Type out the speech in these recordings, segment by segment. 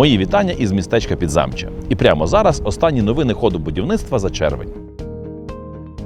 Мої вітання із містечка Підзамча. І прямо зараз останні новини ходу будівництва за червень.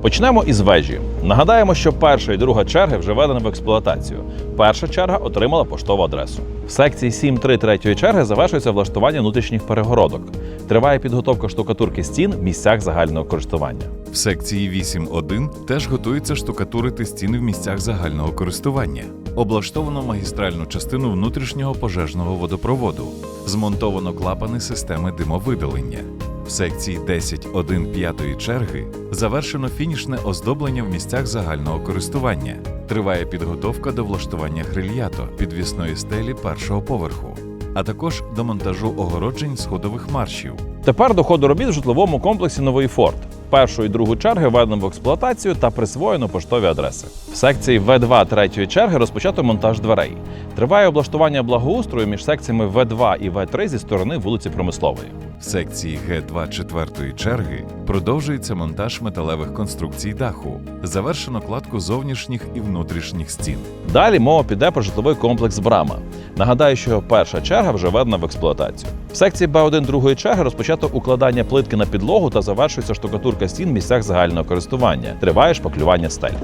Почнемо із вежі. Нагадаємо, що перша і друга черги вже введені в експлуатацію. Перша черга отримала поштову адресу. В секції 7.3 третьої черги завершується влаштування внутрішніх перегородок. Триває підготовка штукатурки стін в місцях загального користування. В секції 8.1 теж готується штукатурити стіни в місцях загального користування. Облаштовано магістральну частину внутрішнього пожежного водопроводу. Змонтовано клапани системи димовидалення. В секції 10.1 п'ятої черги завершено фінішне оздоблення в місцях загального користування. Триває підготовка до влаштування грильято підвісної стелі першого поверху, а також до монтажу огороджень сходових маршів. Тепер до ходу робіт в житловому комплексі Новий Форт. Першу і другу черги введено в експлуатацію та присвоєно поштові адреси. В секції В2 третьої черги розпочато монтаж дверей. Триває облаштування благоустрою між секціями В2 і В3 зі сторони вулиці Промислової. В секції Г2 четвертої черги продовжується монтаж металевих конструкцій даху. Завершено кладку зовнішніх і внутрішніх стін. Далі мова піде про житловий комплекс Брама. Нагадаю, що перша черга вже введена в експлуатацію. В секції Б1 другої черги розпочато укладання плитки на підлогу та завершується штукатурка стін в місцях загального користування. Триває шпаклювання стель.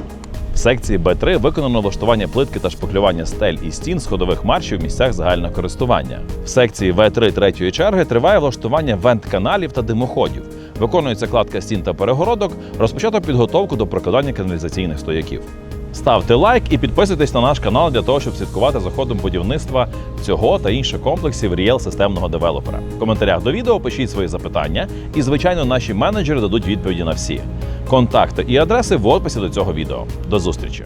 В секції Б3 виконано влаштування плитки та шпаклювання стель і стін сходових маршів в місцях загального користування. В секції В3 третьої черги триває влаштування вент-каналів та димоходів. Виконується кладка стін та перегородок, розпочато підготовку до прокладання каналізаційних стояків. Ставте лайк і підписуйтесь на наш канал для того, щоб слідкувати за ходом будівництва цього та інших комплексів ріел системного девелопера. В коментарях до відео пишіть свої запитання, і звичайно, наші менеджери дадуть відповіді на всі. Контакти і адреси в описі до цього відео. До зустрічі!